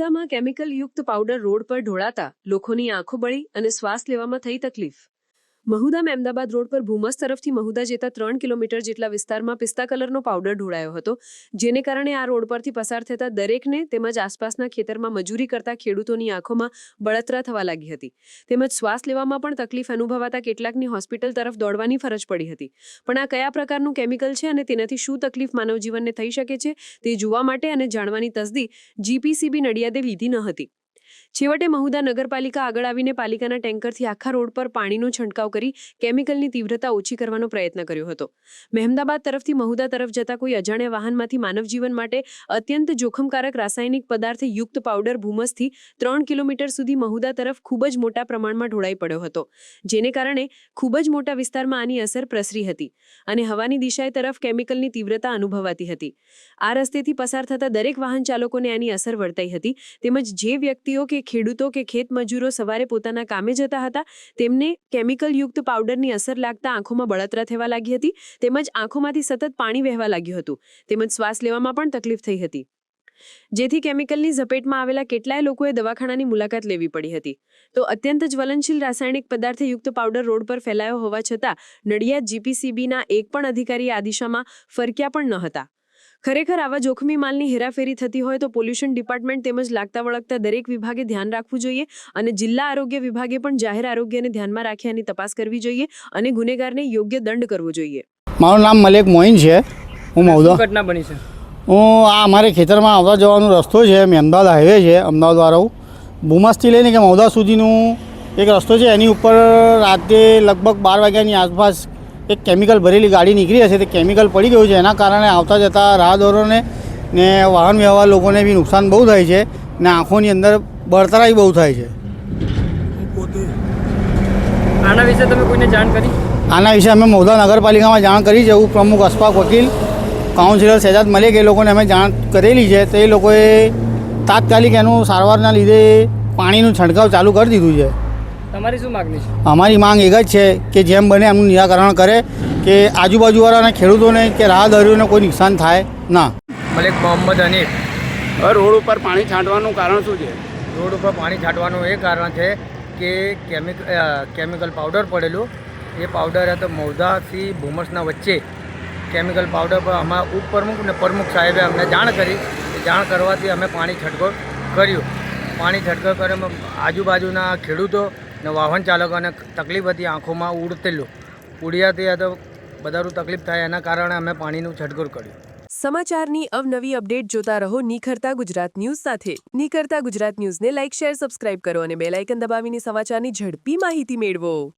મહુદામાં chemical યુક્ત powder road પર ઢોળાતા લોકોની આંખો બળી અને શ્વાસ લેવામાં થઈ તકલીફ. મહુદા અમદાવાદ રોડ પર ભૂમસ તરફથી મહુદા જતા ત્રણ કિલોમીટર જેટલા વિસ્તારમાં પિસ્તા કલરનો પાવડર ઢોળાયો હતો, જેને કારણે આ રોડ પરથી પસાર થતા દરેકને તેમજ આસપાસના ખેતરમાં મજૂરી કરતા ખેડૂતોની આંખોમાં બળતરા થવા લાગી હતી. તેમજ શ્વાસ લેવામાં પણ તકલીફ અનુભવાતા કેટલાકની હોસ્પિટલ તરફ દોડવાની ફરજ પડી હતી. પણ આ કયા પ્રકારનું કેમિકલ છે અને તેનાથી શું તકલીફ માનવજીવનને થઈ શકે છે તે જોવા માટે અને જાણવાની તસદી જીપીસીબી નડિયાદે લીધી ન હતી. છેવટે મહુદા નગરપાલિકા આગળ આવીને પાલિકાના ટેન્કરથી આખા રોડ પર પાણીનો છંટકાવ કરી કેમિકલની તીવ્રતા ઓછી કરવાનો પ્રયત્ન કર્યો હતો. મહેમદાબાદ તરફથી મહુદા તરફ જતા કોઈ અજાણ્યા વાહનમાંથી માનવજીવન માટે અત્યંત જોખમકારક રાસાયણિક પદાર્થ યુક્ત પાવડર ભૂમસથી ત્રણ કિલોમીટર સુધી મહુદા તરફ ખૂબ જ મોટા પ્રમાણમાં ઢોળાઈ પડ્યો હતો, જેને કારણે ખૂબ જ મોટા વિસ્તારમાં આની અસર પ્રસરી હતી અને હવાની દિશાએ તરફ કેમિકલની તીવ્રતા અનુભવાતી હતી. આ રસ્તેથી પસાર થતા દરેક વાહન ચાલકોને આની અસર વર્તાઈ હતી, તેમજ જે વ્યક્તિઓ કે ખેડૂતો કે ખેત મજૂરો સવારે પોતાના કામે જતા હતા, તેમને કેમિકલ યુક્ત પાવડરની અસર લાગતા આંખોમાં બળતરા થવા લાગી હતી, તેમજ આંખોમાંથી સતત પાણી વહેવા લાગ્યું હતું, તેમજ શ્વાસ લેવામાં પણ તકલીફ થઈ હતી. જેથી કેમિકલની ઝપેટમાં આવેલા કેટલાય લોકોએ દવાખાનાની મુલાકાત લેવી પડી હતી. તો અત્યંત જ્વલનશીલ રાસાયણિક પદાર્થ યુક્ત પાવડર રોડ પર ફેલાયો હોવા છતાં, નડિયાદ જીપીસીબીના એક પણ અધિકારી આ દિશામાં ફરક્યા પણ ન હતા. ખરેખર આવા જોખમી માલની હેરાફેરી થતી હોય તો પોલ્યુશન ડિપાર્ટમેન્ટ તેમજ લાગતા વળગતા દરેક વિભાગે ધ્યાન રાખવું જોઈએ અને જિલ્લા આરોગ્ય વિભાગે પણ જાહેર આરોગ્યને ધ્યાનમાં રાખી આની તપાસ કરવી જોઈએ અને ગુનેગારને યોગ્ય દંડ કરવો જોઈએ. મારું નામ મલેક મોઇન છે. હું મહુદા ઘટના બની છે? હું આ અમારે ખેતરમાં આવતા જવાનો રસ્તો છે. મેં અમદાવાદ હાઈવે છે અમદાવાદ વાળો. ભૂમાસથી લઈને કે મહુદા સુધીનું એક રસ્તો છે. એની ઉપર રાતે લગભગ બાર વાગ્યાની આસપાસ એક કેમિકલ ભરેલી ગાડી નીકળી હશે તે કેમિકલ પડી ગયું છે. એના કારણે આવતા જતા રાહદોરોને ને વાહન વ્યવહાર લોકોને બી નુકસાન બહુ થાય છે ને આંખોની અંદર બળતરાઈ બહુ થાય છે. આના વિશે તમે કોઈને જાણ કરી? આના વિશે અમે મોદા નગરપાલિકામાં જાણ કરી છે. હું પ્રમુખ અશફાક વકીલ કાઉન્સિલર શહેજાદ મલિક એ લોકોને અમે જાણ કરેલી છે. તો એ લોકોએ તાત્કાલિક એનું સારવારના લીધે પાણીનું છંટકાવ ચાલુ કરી દીધું છે. તમારી શું માગણી છે? અમારી માંગ એક જ છે કે જેમ બને એમનું નિરાકરણ કરે કે આજુબાજુવાળાના ખેડૂતોને કે રાહદારીઓને કોઈ નુકસાન થાય ના. મલેક મોહમ્મદ હનીફ રોડ ઉપર પાણી છાંટવાનું કારણ શું છે? રોડ ઉપર પાણી છાંટવાનું એ કારણ છે કે કેમિક કેમિકલ પાવડર પડેલું. એ પાવડર હતો મૌધાથી ભૂમસના વચ્ચે કેમિકલ પાવડર પર અમારા ઉપપ્રમુખ અને પ્રમુખ સાહેબે અમને જાણ કરી. જાણ કરવાથી અમે પાણી છંટકાવ કર્યું. પાણી છંટકાવ કર્યો આજુબાજુના ખેડૂતો ને વાહન ચાલકોને તકલીફ હતી આંખોમાં ઉડતેલું. ઉડ્યાથી તો બધાનું તકલીફ થાય એના કારણે અમે પાણીનું છટકુર કર્યું. સમાચારની અવનવી અપડેટ જોતા રહો નિખરતા ગુજરાત ન્યૂઝ સાથે. નિખરતા ગુજરાત ન્યૂઝને લાઇક, શેર, સબસ્ક્રાઇબ કરો અને બેલ આઇકન દબાવીને સમાચારની ઝડપી માહિતી મેળવો.